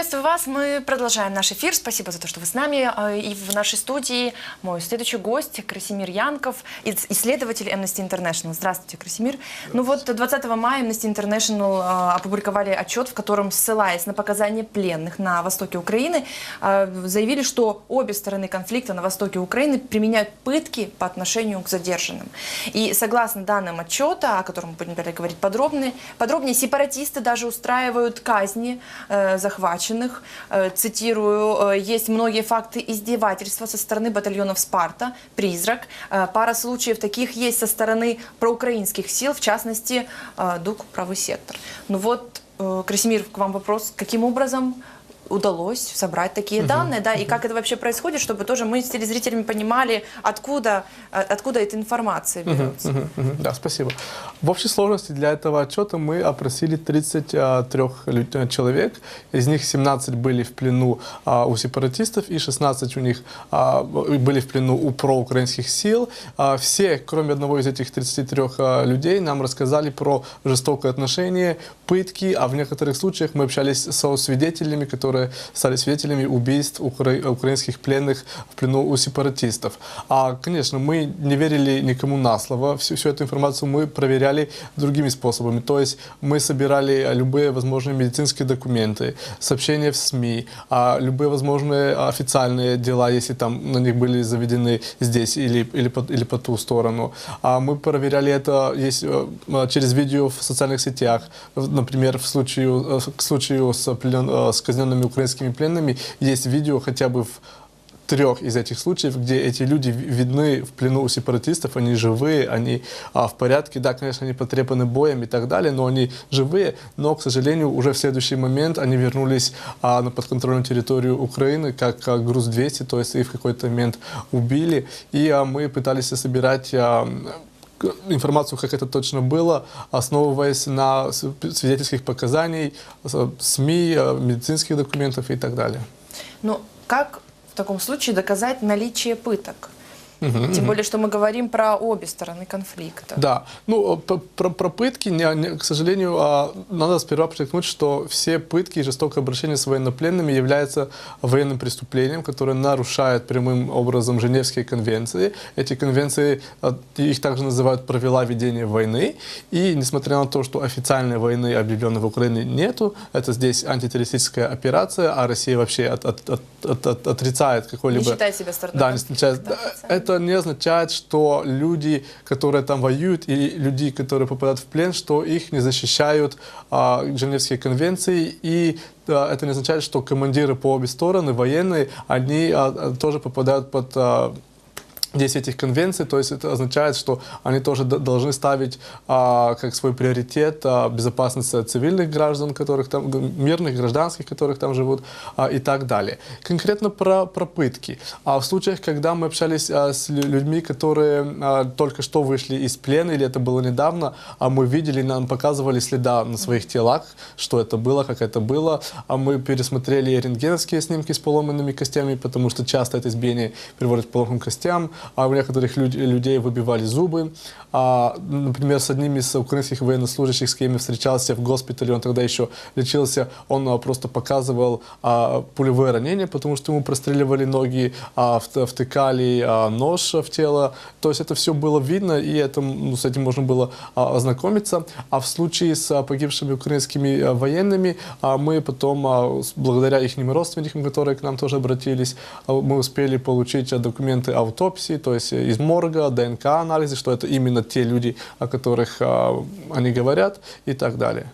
Приветствую вас. Мы продолжаем наш эфир. Спасибо за то, что вы с нами. А, И в нашей студии мой следующий гость Красимир Янков, ис- исследователь Amnesty International. Здравствуйте, Красимир. Ну вот 20 мая Amnesty International а, опубликовали отчет, в котором, ссылаясь на показания пленных на востоке Украины, а, заявили, что обе стороны конфликта на востоке Украины применяют пытки по отношению к задержанным. И согласно данным отчета, о котором мы будем говорить подробнее, подробнее сепаратисты даже устраивают казни э, захваченных. Э, цитирую, э, есть многие факты издевательства со стороны батальонов «Спарта», «Призрак». Э, пара случаев таких есть со стороны проукраинских сил, в частности, ДУК «Правый сектор». Ну вот, Красимир, к вам вопрос. Каким образом удалось собрать такие данные, да, и как это вообще происходит, чтобы тоже мы с телезрителями понимали, откуда, э, откуда эта информация берется. Мгм, мгм. Да, спасибо. В общей сложности для этого отчета мы опросили 33 лю- э, человек. Из них 17 были в плену а, у сепаратистов и 16 у них а, были в плену у проукраинских сил. А, Все, кроме одного из этих 33 а, людей, нам рассказали про жестокое отношение, пытки, а в некоторых случаях мы общались со свидетелями, которые стали свидетелями убийств укра- украинских пленных в плену у сепаратистов. А, конечно, мы не верили никому на слово. Всю, всю эту информацию мы проверяли другими способами. То есть мы собирали любые возможные медицинские документы, сообщения в СМИ, а, любые возможные официальные дела, если там на них были заведены здесь или, или, по, или по ту сторону. А мы проверяли это есть, э, через видео в социальных сетях. Например, в случае, э, к случаю с, э, с казненными украинскими пленными. Есть видео хотя бы в трех из этих случаев, где эти люди ви- видны в плену у сепаратистов, они живые, они а, в порядке, да, конечно, они потрепаны боем и так далее, но они живые, но, к сожалению, уже в следующий момент они вернулись а, на подконтрольную территорию Украины, как а, груз-200, то есть их в какой-то момент убили, и а, мы пытались собирать а, информацию, как это точно было, основываясь на свидетельских показаний, с- СМИ, а, медицинских документов и так далее. Ну, как в таком случае доказать наличие пыток? Мгм, Тем более, что мы говорим про обе стороны конфликта. Да, ну п- про, про пытки, не- не- к сожалению, а, надо сперва подчеркнуть, что все пытки и жестокое обращение с военнопленными является военным преступлением, которое нарушает прямым образом Женевские конвенции. Эти конвенции, а, их также называют правила ведения войны. И несмотря на то, что официальной войны объявленной в Украине нету, это здесь антитеррористическая операция, а Россия вообще от- от- от- от- от- отрицает Не какой-либо... считает себя стороной Да, не конфликта, означает, официально. Это не означает, что люди, которые там воюют, и люди, которые попадают в плен, что их не защищают а, Женевские конвенции, и а, это не означает, что командиры по обе стороны, военные, они а, тоже попадают под а, действие этих конвенций, то есть это означает, что они тоже должны ставить а, как свой приоритет а, безопасность а, цивильных граждан, которых там, мирных, гражданских, которых там живут а, и так далее. Конкретно про, про пытки. А в случаях, когда мы общались а, с лю- людьми, которые а, только что вышли из плена, или это было недавно, а мы видели, нам показывали следа на своих телах, что это было, как это было, а мы пересмотрели рентгеновские снимки с поломанными костями, потому что часто это избиение приводит к поломанным костям, а у некоторых люд- людей выбивали зубы. А, например, с одним из украинских военнослужащих, с кем я встречался в госпитале, он тогда еще лечился, он а, просто показывал а, пулевое ранение, потому что ему простреливали ноги, а, вт- втыкали а, нож в тело. То есть это все было видно, и это, ну, с этим можно было а, ознакомиться. А в случае с а, погибшими украинскими а, военными, а, мы потом, а, благодаря их родственникам, которые к нам тоже обратились, а, мы успели получить а, документы аутопсии, то есть э, из морга, ДНК-анализы, что это именно те люди, о которых а, они говорят и так далее.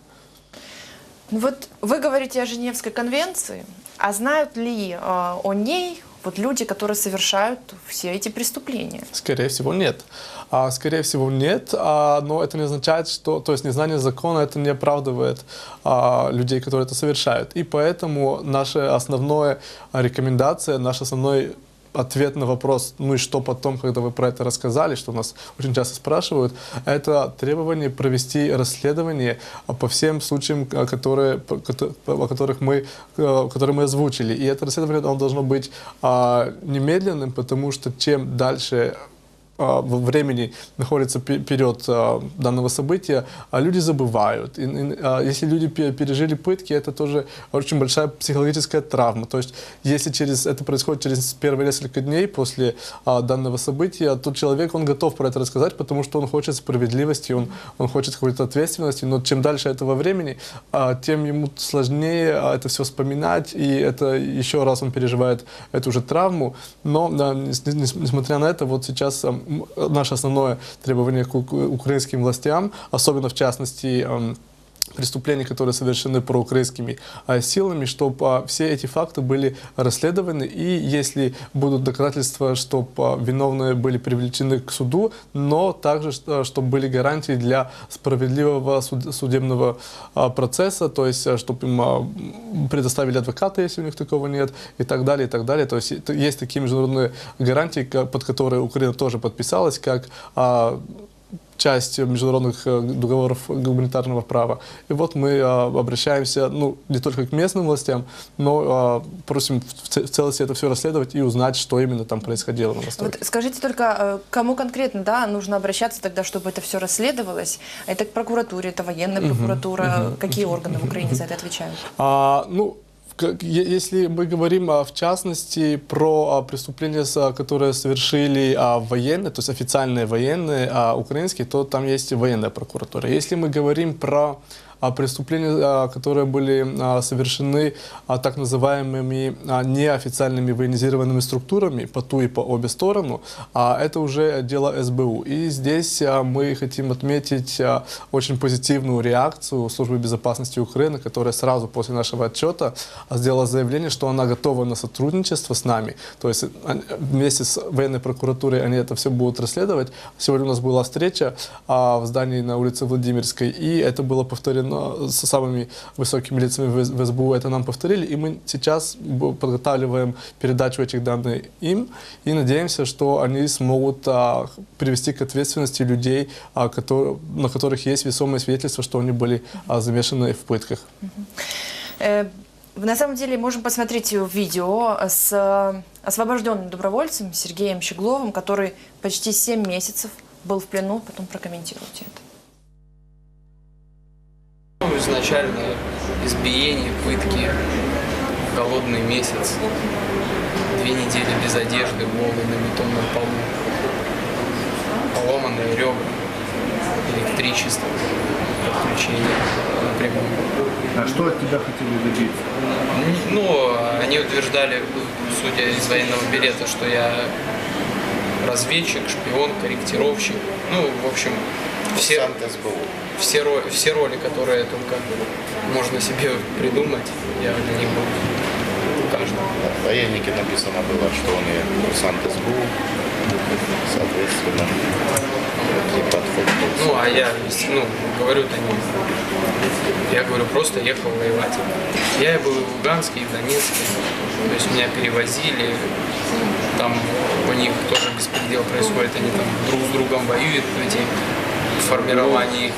Ну Вот вы говорите о Женевской конвенции, а знают ли э, о ней вот люди, которые совершают все эти преступления? Скорее всего, нет. А, скорее всего, нет, а, но это не означает, что... То есть незнание закона это не оправдывает а, людей, которые это совершают. И поэтому наша основная рекомендация, наш основной ответ на вопрос, ну и что потом, когда вы про это рассказали, что нас очень часто спрашивают, это требование провести расследование по всем случаям, а, которые, о которых мы, э, которые мы озвучили. И это расследование оно должно быть а, немедленным, потому что чем дальше времени находится пе- период а, данного события, а люди забывают. И, и, а, если люди пе- пережили пытки, это тоже очень большая психологическая травма. То есть, если через это происходит через первые несколько дней после а, данного события, то человек он готов про это рассказать, потому что он хочет справедливости, он, он хочет какой-то ответственности. Но чем дальше этого времени, а, тем ему сложнее а, это все вспоминать, и это еще раз он переживает эту же травму. Но да, нес- нес- несмотря на это, вот сейчас а, наше основное требование к ук- украинским властям, особенно в частности преступлений, которые совершены проукраинскими а, силами, чтобы все эти факты были расследованы, и если будут доказательства, чтобы виновные были привлечены к суду, но также, чтобы были гарантии для справедливого суд- судебного а, процесса, то есть, чтобы им а, предоставили адвоката, если у них такого нет, и так далее, и так далее. То есть, есть такие международные гарантии, под которые Украина тоже подписалась, как а, часть международных э, договоров гуманитарного права. И вот мы а, обращаемся, ну, не только к местным властям, но а, просим в целости это все расследовать и узнать, что именно там происходило на Востоке. Вот скажите только, э, кому конкретно, да, нужно обращаться тогда, чтобы это все расследовалось? Это к прокуратуре, это военная прокуратура, какие органы в Украине за это отвечают? А, ну, если мы говорим а, в частности про а, преступления, а, которые совершили военные, то есть официальные военные украинские, то там есть военная прокуратура. Если мы говорим про преступления, а, которые были а, совершены а, так называемыми а, неофициальными военизированными структурами по ту и по обе сторону, а, это уже дело СБУ. И здесь а, мы хотим отметить а, очень позитивную реакцию Службы безопасности Украины, которая сразу после нашего отчета а, сделала заявление, что она готова на сотрудничество с нами. То есть а, вместе с военной прокуратурой они это все будут расследовать. Сегодня у нас была встреча а, в здании на улице Владимирской, и это было повторено со самыми высокими лицами в СБУ. Это нам повторили, и мы сейчас подготавливаем передачу этих данных им, и надеемся, что они смогут а, привести к ответственности людей, а, которые, на которых есть весомое свидетельство, что они были а, замешаны в пытках. Э, На самом деле можем посмотреть видео с э, освобожденным добровольцем Сергеем Щегловым, который почти 7 месяцев был в плену. Потом прокомментируйте это. Изначально избиение, пытки, голодный месяц, две недели без одежды, голый на бетонном полу, поломанные ребра, электричество, подключение напрямую. А что от тебя хотели добиться? Ну, они утверждали, судя из военного билета, что я разведчик, шпион, корректировщик. Ну, в общем, все, все, ро- все роли, которые только можно себе придумать, я для них был каждый. В военнике написано было, что он и курсант СБУ. Соответственно, и подход был. Ну, а я, ну, говорю-то не... Я говорю, просто ехал воевать. Я и был и в Луганске, и в Донецке. То есть меня перевозили. Там у них тоже беспредел происходит. Они там друг с другом воюют, эти формирования их.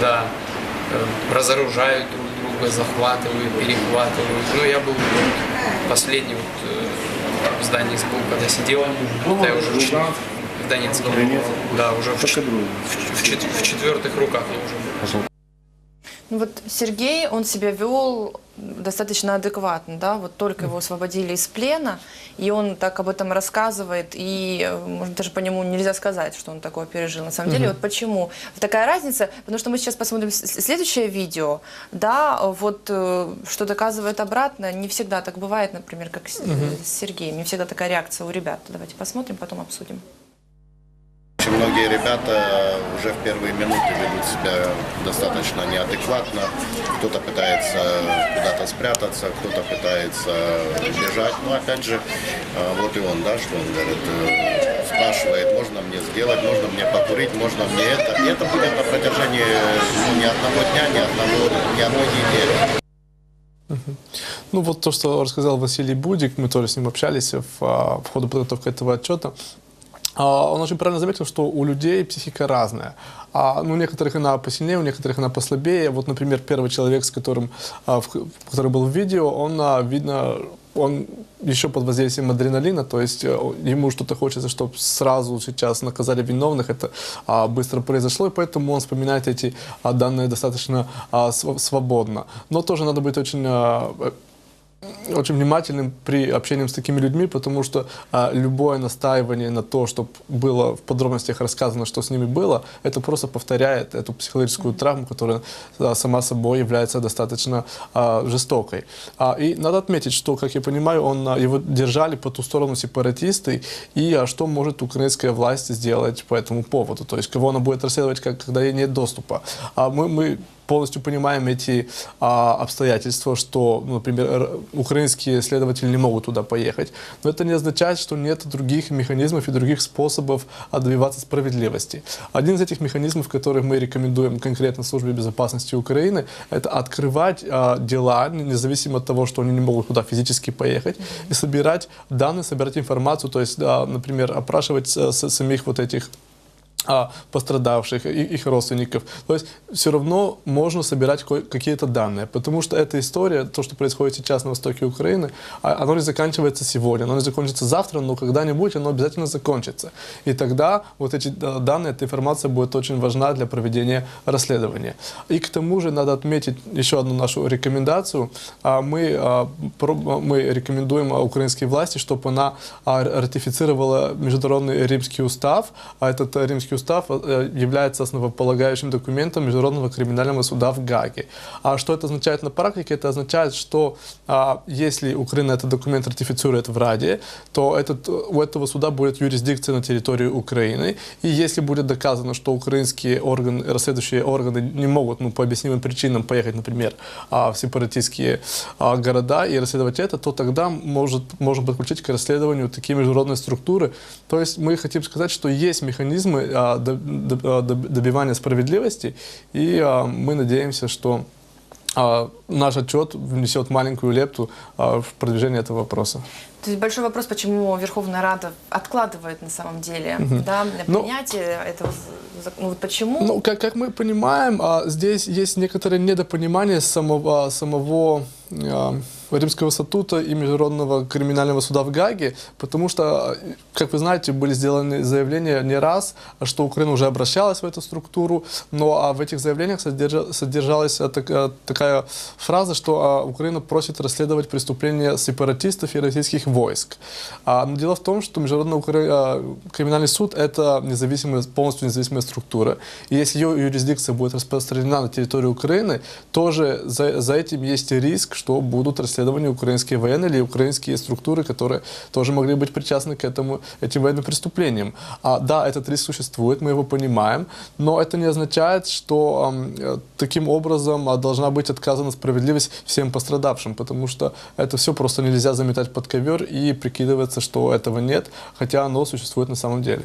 Да. э, Разоружают друг друга, захватывают, перехватывают. Ну, я был последний вот э, в здании СБУ, когда сидел. Это я уже в, чет- в Донецке. Да, уже в, в, в в четвертых руках я уже был. Ну вот Сергей, он себя вел достаточно адекватно, да, вот только его освободили из плена, и он так об этом рассказывает, и, э, может, даже по нему нельзя сказать, что он такое пережил. На самом деле, вот почему такая разница, потому что мы сейчас посмотрим следующее видео, да, вот э, что доказывает обратно, не всегда так бывает, например, как э, с Сергеем, не всегда такая реакция у ребят. Давайте посмотрим, потом обсудим. Очень многие ребята уже в первые минуты ведут себя достаточно неадекватно. Кто-то пытается куда-то спрятаться, кто-то пытается бежать. Но опять же, э, вот и он, да, что он говорит, э, спрашивает, можно мне сделать, можно мне покурить, можно мне это. И это будет на протяжении ну, ни одного дня, ни, одного, ни одной недели. Ну вот то, что рассказал Василий Будик, мы тоже с ним общались в, а, в ходе подготовки этого отчета. А, Он очень правильно заметил, что у людей психика разная. А, ну, у некоторых она посильнее, у некоторых она послабее. Вот, например, первый человек, с которым, а, в- который был в видео, он, а, видно, он еще под воздействием адреналина, то есть э, ему что-то хочется, чтобы сразу сейчас наказали виновных, это а, быстро произошло, и поэтому он вспоминает эти а, данные достаточно а, св- свободно. Но тоже надо быть очень а, очень внимательным при общении с такими людьми, потому что а, любое настаивание на то, чтобы было в подробностях рассказано, что с ними было, это просто повторяет эту психологическую травму, которая а, сама собой является достаточно а, жестокой. А, и надо отметить, что, как я понимаю, он, а, его держали по ту сторону сепаратисты, и а, что может украинская власть сделать по этому поводу, то есть кого она будет расследовать, когда ей нет доступа. А мы, мы полностью понимаем эти а, обстоятельства, что, ну, например, украинские следователи не могут туда поехать. Но это не означает, что нет других механизмов и других способов добиваться справедливости. Один из этих механизмов, который мы рекомендуем конкретно Службе безопасности Украины, это открывать а, дела, независимо от того, что они не могут туда физически поехать, и собирать данные, собирать информацию, то есть, а, например, опрашивать а, с- самих вот этих пострадавших, и их родственников. То есть все равно можно собирать какие-то данные, потому что эта история, то, что происходит сейчас на востоке Украины, а- оно не заканчивается сегодня, оно не закончится завтра, но когда-нибудь оно обязательно закончится. И тогда вот эти да, данные, эта информация будет очень важна для проведения расследования. И к тому же надо отметить еще одну нашу рекомендацию. А, Мы, а, мы рекомендуем а, украинской власти, чтобы она а, ратифицировала Международный Римский устав. А этот э, Римский устав э, является основополагающим документом Международного криминального суда в Гаге. А что это означает на практике? Это означает, что а, если Украина этот документ ратифицирует в Раде, то этот, у этого суда будет юрисдикция на территории Украины. И если будет доказано, что украинские органы, расследующие органы не могут ну, по объяснимым причинам поехать, например, а, в сепаратистские а, города и расследовать это, то тогда может, можно подключить к расследованию такие международные структуры. То есть мы хотим сказать, что есть механизмы а, а, доб- добивания справедливости, и а, мы надеемся, что наш отчет внесет маленькую лепту в продвижение этого вопроса. То есть большой вопрос, почему Верховная Рада откладывает на самом деле да, Ну, принятие этого. зак- Ну, вот почему? Ну, как, как мы понимаем, здесь есть некоторое недопонимание самого, самого Римского статута и Международного криминального суда в Гаге, потому что, как вы знаете, были сделаны заявления не раз, что Украина уже обращалась в эту структуру, но а в этих заявлениях содержа- содержалась так- а, такая фраза, что а, Украина просит расследовать преступления сепаратистов и российских войск. А, но дело в том, что Международный криминальный суд – это независимая, полностью независимая структура, и если ее юрисдикция будет распространена на территорию Украины, тоже за, за этим есть риск, что будут расследования украинские военные или украинские структуры, которые тоже могли быть причастны к этому, этим военным преступлениям. А, да, этот риск существует, мы его понимаем, но это не означает, что э, таким образом а, должна быть отказана справедливость всем пострадавшим, потому что это все просто нельзя заметать под ковер и прикидываться, что этого нет, хотя оно существует на самом деле.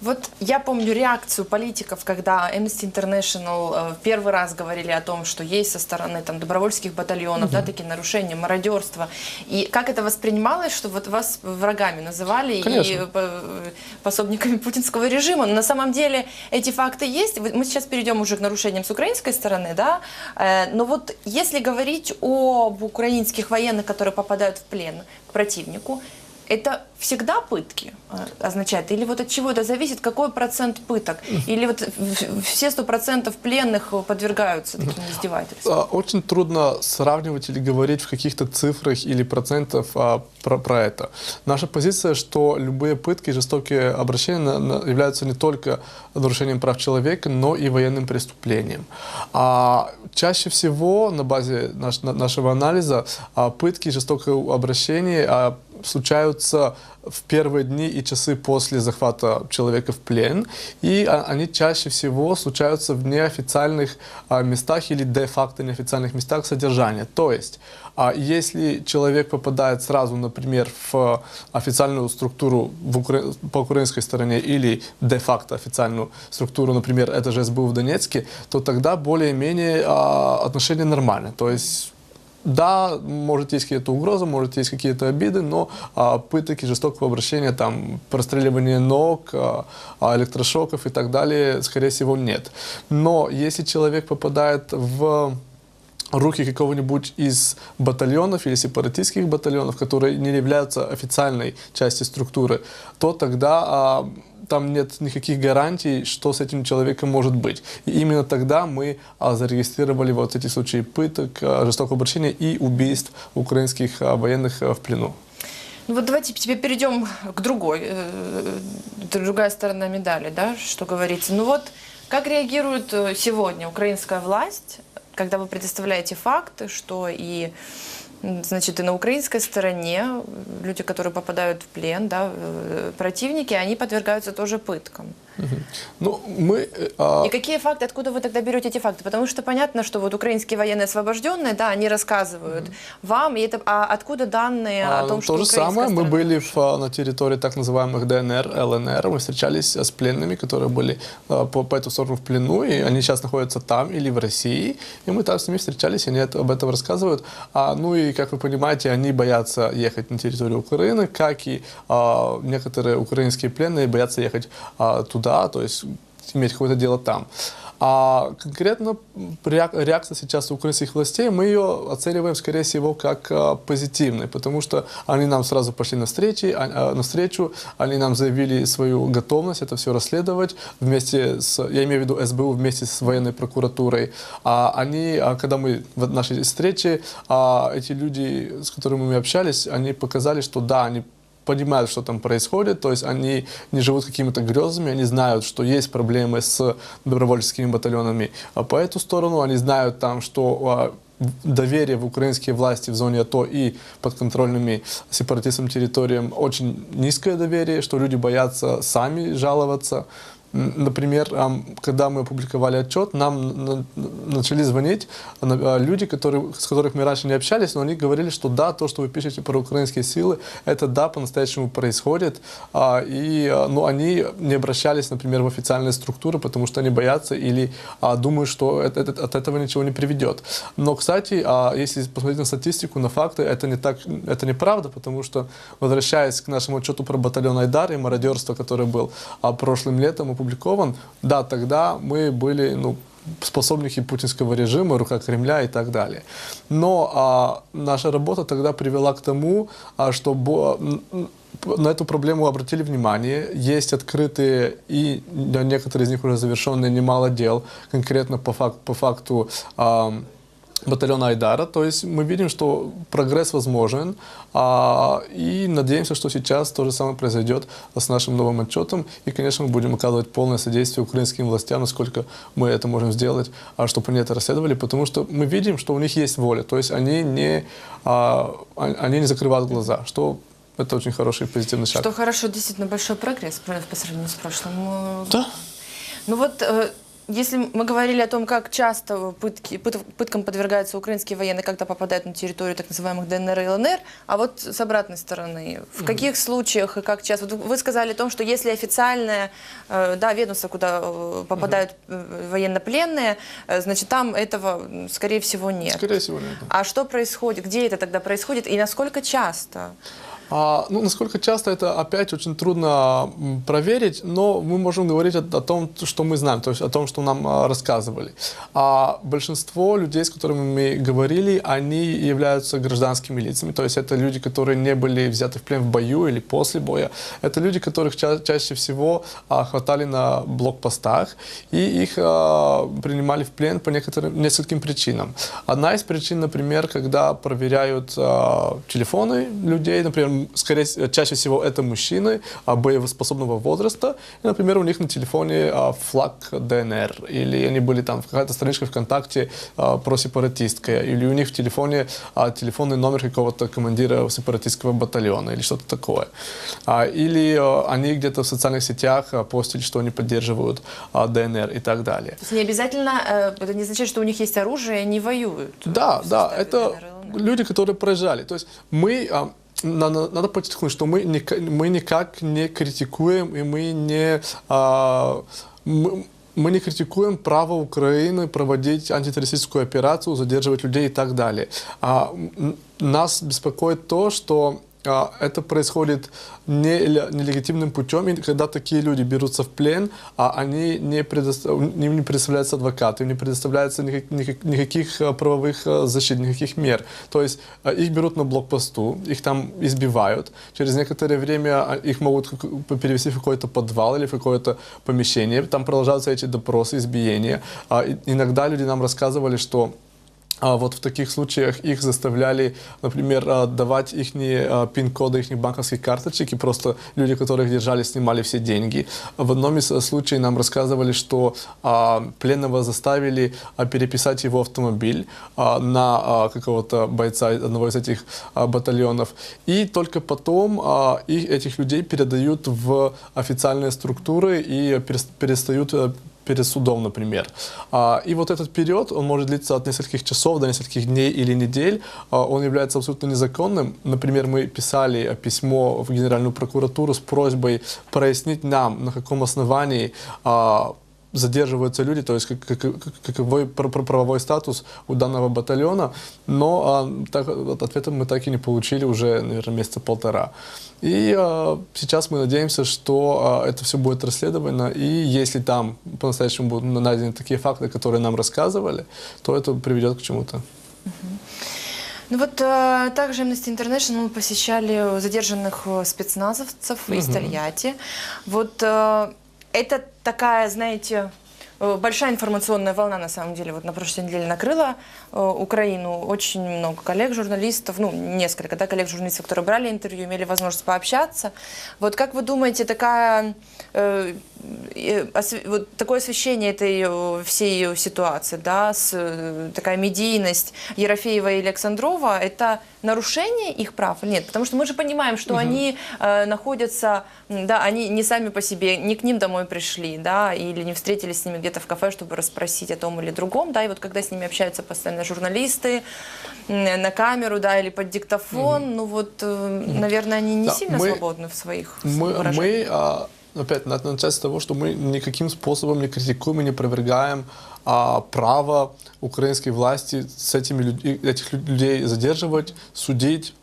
Вот я помню реакцию политиков, когда Amnesty International э, первый раз говорили о том, что есть со стороны там, добровольских батальонов да, такие нарушения, мародерство. И как это воспринималось, что вот вас врагами называли Конечно. и э, по- пособниками путинского режима. Но на самом деле эти факты есть. Мы сейчас перейдем уже к нарушениям с украинской стороны, да. Э, Но вот если говорить об украинских военных, которые попадают в плен к противнику, это всегда пытки э, означает? Или вот от чего это зависит? Какой процент пыток? Или вот все сто процентов пленных подвергаются таким издевательствам? А, Очень трудно сравнивать или говорить в каких-то цифрах или процентов а, про, про это. Наша позиция, что любые пытки и жестокие обращения на- на- являются не только нарушением прав человека, но и военным преступлением. А чаще всего на базе наш- на- нашего анализа а, пытки жестокое обращение а, случаются в первые дни и часы после захвата человека в плен, и а, они чаще всего случаются в неофициальных а, местах или де-факто неофициальных местах содержания. То есть, а, если человек попадает сразу, например, в официальную структуру в Укра- по украинской стороне или де-факто официальную структуру, например, это же СБУ в Донецке, то тогда более-менее отношения нормальны. То есть да, может есть какие-то угрозы, может есть какие-то обиды, но а, пыток и жестокого обращения, там, простреливания ног, а, а, электрошоков и так далее, скорее всего, нет. Но если человек попадает в руки какого-нибудь из батальонов или сепаратистских батальонов, которые не являются официальной частью структуры, то тогда а, там нет никаких гарантий, что с этим человеком может быть. И именно тогда мы а, зарегистрировали вот эти случаи пыток, а, жестокого обращения и убийств украинских а, военных в плену. Ну вот давайте теперь перейдем к другой, э, другая сторона медали, да, что говорится. Ну вот, как реагирует э, сегодня украинская власть, когда вы предоставляете факты, что и Значит, и на украинской стороне люди, которые попадают в плен, да, э, противники, они подвергаются тоже пыткам. Ну, мы... э, а, И какие факты, откуда вы тогда берете эти факты? Потому что понятно, что вот украинские военные освобожденные, да, они рассказывают вам, и это, а откуда данные А, о том, ну, что То же самое, мы сторона- были в, а, на территории так называемых ДНР, ЛНР, мы встречались а, с пленными, которые были а, по, по эту сторону в плену, и они сейчас находятся там или в России, и мы там с ними встречались, и они это- об этом рассказывают. А, ну и, как вы понимаете, они боятся ехать на территорию Украины, как и а, некоторые украинские пленные боятся ехать а, туда, то есть иметь какое-то дело там. А конкретно реак- реакция сейчас украинских властей, мы ее оцениваем, скорее всего, как а, позитивной, потому что они нам сразу пошли навстречу, а- а, навстречу, они нам заявили свою готовность это все расследовать вместе с, я имею в виду СБУ вместе с военной прокуратурой. А они, а, когда мы в нашей встрече, а, эти люди, с которыми мы общались, они показали, что да, они понимают, что там происходит, то есть они не живут какими-то грезами, они знают, что есть проблемы с добровольческими батальонами а по эту сторону, они знают там, что а, доверие в украинские власти в зоне АТО и подконтрольными сепаратистам территориям очень низкое доверие, что люди боятся сами жаловаться. Например, когда мы опубликовали отчет, нам на- начали звонить на- а, люди, которые, с которых мы раньше не общались, но они говорили, что да, то, что вы пишете про украинские силы, это да, по-настоящему происходит. А, И а, ну, они не обращались, например, в официальные структуры, потому что они боятся или а, думают, что от этого ничего не приведет. Но, кстати, а, если посмотреть на статистику, на факты, это не так, это неправда, потому что, возвращаясь к нашему отчету про батальон Айдар и мародерство, который был а, прошлым летом опубликован, да, тогда мы были, ну, способники путинского режима, рука Кремля и так далее. Но а, наша работа тогда привела к тому, а, что на эту проблему обратили внимание. Есть открытые и некоторые из них уже завершенные немало дел, конкретно по, фак- по факту ам, батальона Айдара. То есть мы видим, что прогресс возможен, а, и надеемся, что сейчас то же самое произойдет с нашим новым отчетом. И, конечно, мы будем оказывать полное содействие украинским властям, насколько мы это можем сделать, а, чтобы они это расследовали, потому что мы видим, что у них есть воля. То есть они не, а, он- они не закрывают глаза, что это очень хороший и позитивный шаг. Что хорошо, действительно большой прогресс по сравнению с прошлым. Да. Ну вот, э, если мы говорили о том, как часто пытки, пыт- пыткам подвергаются украинские военные, когда попадают на территорию так называемых ДНР и ЛНР, а вот с обратной стороны, в каких случаях и как часто? Вот вы сказали о том, что если официальное э, да, ведомство, куда э, попадают э, военнопленные, э, значит, там этого, скорее всего, нет. Скорее всего, нет. А что происходит? Где это тогда происходит? И насколько часто? А, ну, насколько часто это опять очень трудно проверить, но мы можем говорить о, о том, что мы знаем, то есть о том, что нам а, рассказывали. А большинство людей, с которыми мы говорили, они являются гражданскими лицами, то есть это люди, которые не были взяты в плен в бою или после боя. Это люди, которых ча- чаще всего а, хватали на блокпостах и их а, принимали в плен по некоторым нескольким причинам. Одна из причин, например, когда проверяют а, телефоны людей, например, скорее чаще всего это мужчины а, боеспособного возраста, и, например, у них на телефоне а, флаг ДНР, или они были там в какая-то страничка ВКонтакте а, про сепаратистская, или у них в телефоне а, телефонный номер какого-то командира сепаратистского батальона, или что-то такое. А, или а, они где-то в социальных сетях а, постили, что они поддерживают а, ДНР и так далее. То есть не обязательно, э, это не означает, что у них есть оружие, и они воюют. Да, да, это ДНР люди, которые проезжали. То есть мы, а, надо, надо подчеркнуть, что мы, ника- мы никак не критикуем и мы не, а, мы, мы не критикуем право Украины проводить антитеррористическую операцию, задерживать людей и так далее. А, нас беспокоит то, что это происходит не, нелегитимным путем, и когда такие люди берутся в плен, а они не, предостав... им не предоставляются адвокаты, им не предоставляется никак, никак, никаких а, правовых а, защит, никаких мер. То есть а, их берут на блокпосту, их там избивают, через некоторое время их могут перевести в какой-то подвал или в какое-то помещение, там продолжаются эти допросы, избиения. Иногда люди нам рассказывали, что а вот в таких случаях их заставляли, например, а, давать их а, пин-коды их банковских карточек, и просто люди, которых держали, снимали все деньги. В одном из э, случаев нам рассказывали, что пленного заставили переписать его автомобиль на какого-то бойца одного из этих батальонов. И только потом их, этих людей передают в официальные структуры и перестают э, перед судом, например. А, и вот этот период, он может длиться от нескольких часов до нескольких дней или недель. А, он является абсолютно незаконным. Например, мы писали письмо в Генеральную прокуратуру с просьбой прояснить нам, на каком основании а, задерживаются люди, то есть как, как, каковой правовой статус у данного батальона, но а, так, ответа мы так и не получили уже, наверное, месяца полтора. И а, сейчас мы надеемся, что а, это все будет расследовано, и если там по-настоящему будут найдены такие факты, которые нам рассказывали, то это приведет к чему-то. Ну вот э, также Amnesty International посещали задержанных э, спецназовцев угу. из Тольятти. Вот э, это такая, знаете, э, большая информационная волна, на самом деле, вот на прошлой неделе накрыла э, Украину. Очень много коллег, журналистов, ну, несколько, да, коллег-журналистов, которые брали интервью, имели возможность пообщаться. Вот как вы думаете, такая, э, вот такое освещение этой э, всей ситуации, да, с, э, такая медийность Ерофеева и Александрова, это нарушение их прав или нет? Потому что мы же понимаем, что угу. они э, находятся, да, они не сами по себе, не к ним домой пришли, да, или не встретились с ними где-то в кафе, чтобы расспросить о том или другом, да, и вот когда с ними общаются постоянно журналисты на камеру, да, или под диктофон, угу. ну вот, э, наверное, они не да, сильно мы, свободны в своих мы, мы а, опять надо начать с того, что мы никаким способом не критикуем и не провергаем а, право украинской власти с этими этих людей задерживать, судить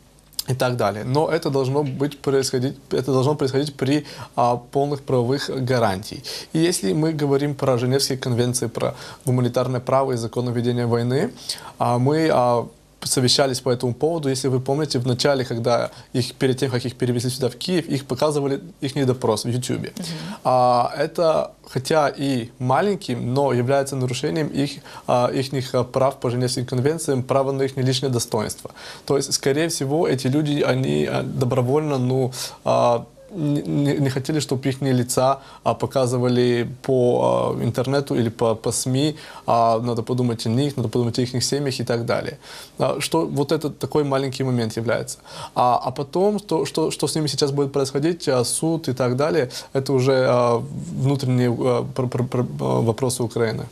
и так далее. Но это должно быть происходить, это должно происходить при а, полных правовых гарантий. И если мы говорим про Женевские конвенции, про гуманитарное право и закон ведения войны, а, мы а, совещались по этому поводу. Если вы помните, в начале, когда их, перед тем, как их перевезли сюда, в Киев, их показывали, их допрос в YouTube. Uh -huh. а, это, хотя и маленьким, но является нарушением их, а, их прав по Женевским конвенциям, права на их личное достоинство. То есть, скорее всего, эти люди, они а, добровольно, ну, а, не, не хотели, чтобы их лица а, показывали по а, интернету или по, по СМИ. А, надо подумать о них, надо подумать о их семьях и так далее. А, что вот это такой маленький момент является. А, а потом, что, что, что с ними сейчас будет происходить, а, суд и так далее, это уже внутренние пр, пр, пр, вопросы Украины.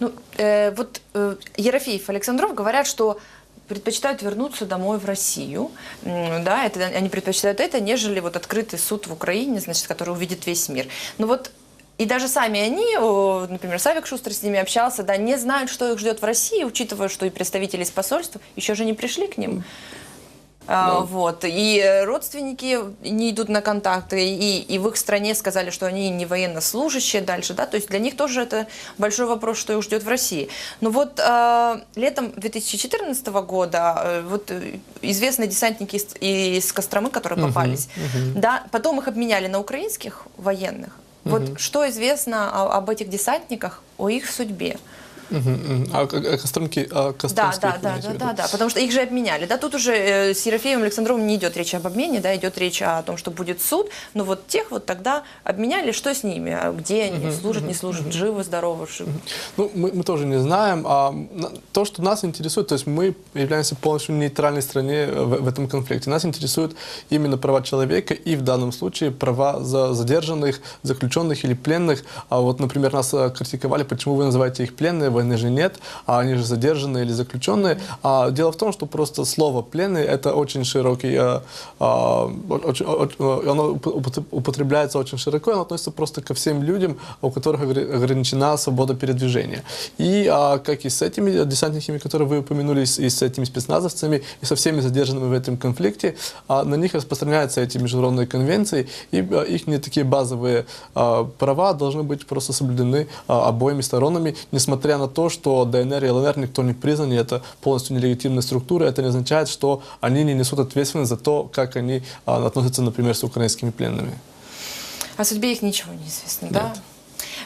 Ну, э, вот э, Ерофеев, Александров говорят, что предпочитают вернуться домой в Россию, да, это, они предпочитают это, нежели вот открытый суд в Украине, значит, который увидит весь мир. Но вот и даже сами они, например, Савик Шустер с ними общался, да, не знают, что их ждет в России, учитывая, что и представители из посольства еще же не пришли к ним. А, вот. И родственники не идут на контакты, и, и в их стране сказали, что они не военнослужащие дальше, да, то есть для них тоже это большой вопрос, что их ждет в России. Но вот э, летом 2014 года э, вот э, известные десантники из, из Костромы, которые попались, uh-huh, uh-huh. да, потом их обменяли на украинских военных. Uh-huh. Вот что известно о, об этих десантниках, о их судьбе? А Костромки, а да, да, да, да, да, да, потому что их же обменяли. Да, тут уже э, с Ерофеем Александровым не идет речь об обмене, да, идет речь о том, что будет суд, но вот тех вот тогда обменяли, что с ними, а где они, служат, не служат, живы, здоровы. Ну, мы, мы тоже не знаем. А то, что нас интересует, то есть мы являемся полностью нейтральной стране в, в этом конфликте. Нас интересуют именно права человека и в данном случае права за задержанных, заключенных или пленных. А вот, например, нас э, критиковали, почему вы называете их пленные, войны же нет, а они же задержанные или заключенные. А дело в том, что просто слово «пленный» — это очень широкий, э, а, очень, очень- оно упот- употребляется очень широко, оно относится просто ко всем людям, у которых огр- ограничена свобода передвижения. И а, как и с этими десантниками, которые вы упомянули, и с этими спецназовцами, и со всеми задержанными в этом конфликте, а, на них распространяются эти международные конвенции, и а, их не такие базовые а, права должны быть просто соблюдены а, обоими сторонами, несмотря на то, что ДНР и ЛНР никто не признан, и это полностью нелегитимная структура, это не означает, что они не несут ответственность за то, как они а, относятся, например, с украинскими пленными. О судьбе их ничего не известно, да?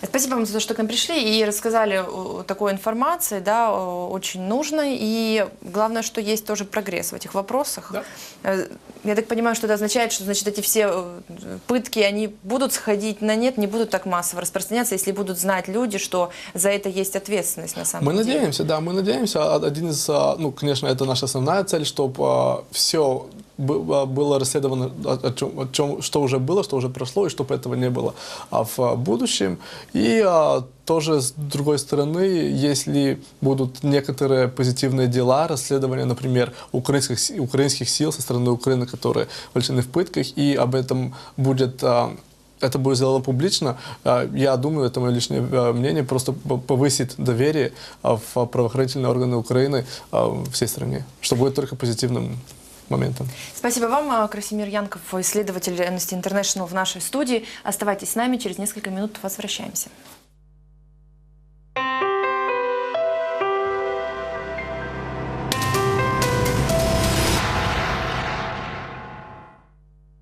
Спасибо вам за то, что к нам пришли и рассказали о такой информации, да, очень нужной. И главное, что есть тоже прогресс в этих вопросах. Да. Э, Я так понимаю, что это означает, что значит эти все э, пытки, они будут сходить на нет, не будут так массово распространяться, если будут знать люди, что за это есть ответственность на самом Мы деле. надеемся, да, мы надеемся. А Один из, а, ну, конечно, это наша основная цель, чтобы все было расследовано, о, чем, о чем- что уже было, что уже прошло, и чтобы этого не было а, в а, будущем. И а, тоже, с другой стороны, если будут некоторые позитивные дела, расследования, например, украинских, украинских сил со стороны Украины, которые вовлечены в пытках, и об этом будет а, это будет сделано публично, а, я думаю, это мое личное а, мнение, просто повысит доверие а, в правоохранительные органы Украины а, всей стране, что будет только позитивным моментом. Спасибо вам, а, Красимир Янков, исследователь Amnesty International в нашей студии. Оставайтесь с нами, через несколько минут возвращаемся. Thank you.